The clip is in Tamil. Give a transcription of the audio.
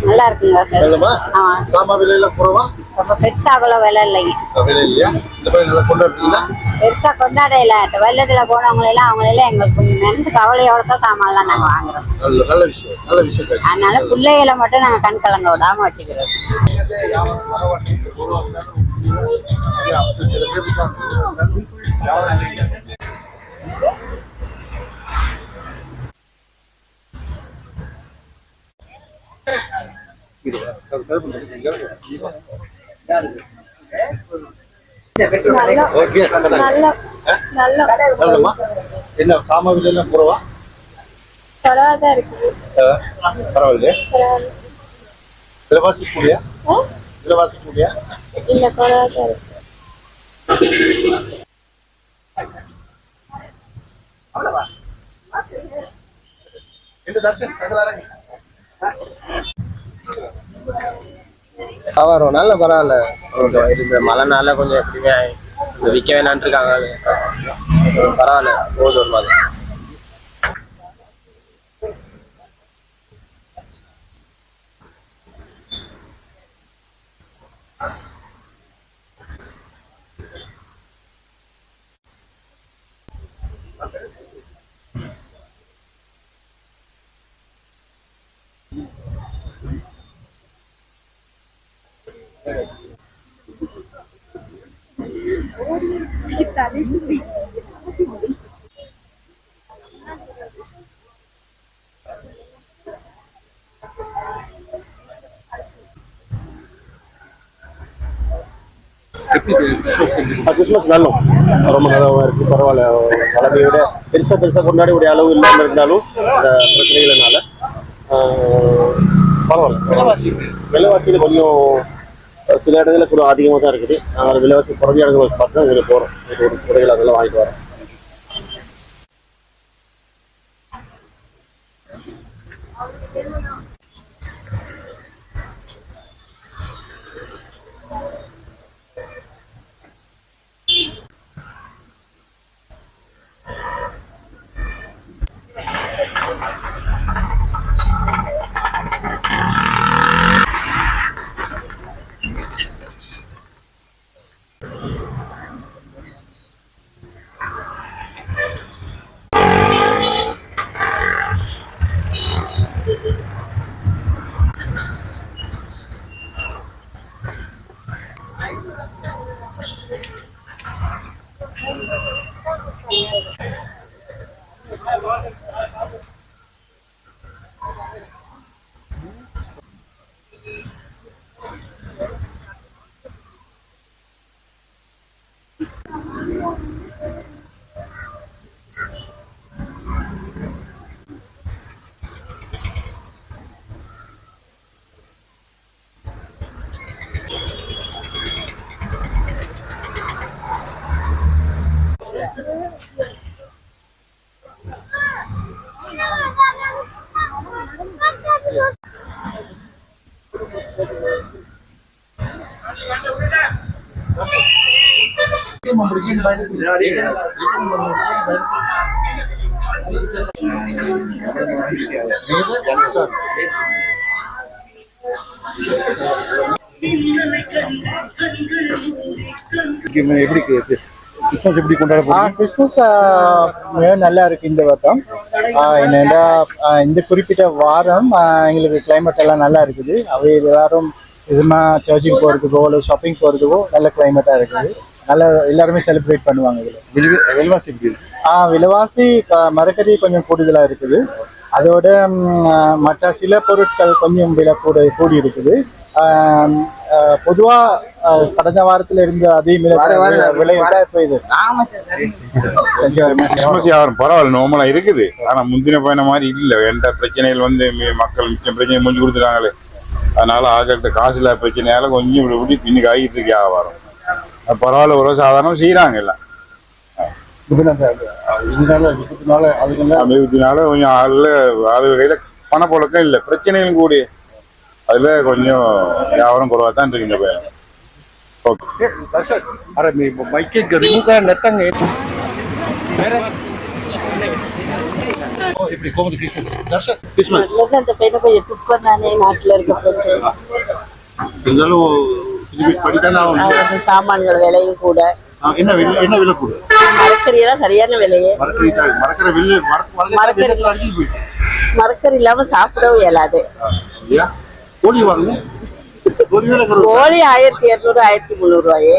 நல்லா இருக்குங்க சாமான் குறவா ரொம்ப பெருசா அவ்வளோ விலை இல்லைங்க விலை இல்லையா இந்த மாதிரி நல்லா கொண்டாடுறீங்களா பெருசா கொண்டாடையில வெள்ளத்துல போனவங்க எல்லாம் அவங்க எல்லாம் எங்களுக்கு நினைச்சு கவலையோட தான் சாமான்லாம் நாங்க வாங்குறோம் நல்ல நல்ல விஷயம் நல்ல விஷயம் காய்ச்சி. அதனால பிள்ளைகளை மட்டும் நாங்க கண் கலங்க விடாம வச்சுக்கிறோம் ஓகே என்ன சாமான் பரவாயில்லையா பரவாயில்ல ஆ? விலைவாசி கூடியா இல்ல தர்ஷன் வரும் நல்ல பரவாயில்ல. கொஞ்சம் இந்த மழைனால கொஞ்சம் எப்படியுமே விற்க வேணான்ட்டு இருக்காங்க. பரவாயில்ல போகுது ஒரு மாதிரி. கிறிஸ்மஸ் நல்லம் ரொம்ப நல்லாவும் இருக்கு பரவாயில்ல வளமையை விட பெருசா பெருசா கொண்டாடக்கூடிய அளவு இல்லாம இருந்தாலும் இந்த பிரச்சனைகளினால ஆஹ், பரவாயில்ல விலைவாசியில கொஞ்சம் சில இடங்களில் கொஞ்சம் அதிகமாக தான் இருக்குது. நாங்கள் விலைவாசி குறைஞ்ச இடங்களுக்கு பார்த்து தான் இங்கே போகிறோம் ஒரு குறைகள் அதெல்லாம் வாங்கிட்டு வரோம். Yeah. எப்படி கிறிஸ்மஸ் எப்படி கொண்டாட கிறிஸ்மஸ் மிக நல்லா இருக்கு இந்த வருடம் என்னென்னா இந்த குறிப்பிட்ட வாரம் எங்களுக்கு கிளைமேட் எல்லாம் நல்லா இருக்குது. அவை எல்லாரும் சும்மா சர்ச்சுக்கு போகிறதுக்கோ இல்லை ஷாப்பிங் போகிறதுக்கோ நல்ல கிளைமேட்டாக இருக்குது. நல்ல எல்லாருமே செலிப்ரேட் பண்ணுவாங்க இதில். விலை- விலைவாசி எப்படி ஆ விலைவாசி மரக்கறி கொஞ்சம் கூடுதலாக இருக்குது. அதோட மற்ற சில பொருட்கள் கொஞ்சம் விலை கூட கூடி இருக்குது. பொதுவாக கடந்த வாரத்தில் இருந்த அதே விலை கிறிஸ்மஸ் வியாபாரம் பரவாயில்ல நார்மலா இருக்குது. ஆனா முந்தின பயண மாதிரி இல்ல. எந்த பிரச்சனைகள் வந்து மக்கள் மிச்சம் பிரச்சனை முடிஞ்சு கொடுத்துட்டாங்களே. அதனால ஆகட்ட காசு இல்லாத பிரச்சனையால கொஞ்சம் இப்படி இப்படி பின்னுக்கு ஆகிட்டு இருக்கு வியாபாரம். பரவாயில்ல ஒரு சாதாரணம் செய்கிறாங்க எல்லாம். அபிவிருத்தினால கொஞ்சம் அதில் அது வகையில் பணப்புழக்கம் இல்லை பிரச்சனைகளும் கூடிய. அதில் கொஞ்சம் வியாபாரம் குறவாக தான் இருக்குங்க பையன் ఓకే అరే మీ మైకే రిమూవ్ నెత్తంగా ఇప్పుడు కోమతి కృష్ణ சாமான்கள் விலையும் கூட. என்ன விலை என்ன விலை கூட? மரக்கறியெல்லாம் சரியான விலையே. மரக்கறி மரக்கறி இல்லாம சாப்பிடவும் இயலாது. கோழி வாங்க கோழி ஆயிரத்தி இருநூறு ஆயிரத்தி முந்நூறு ரூபாயே.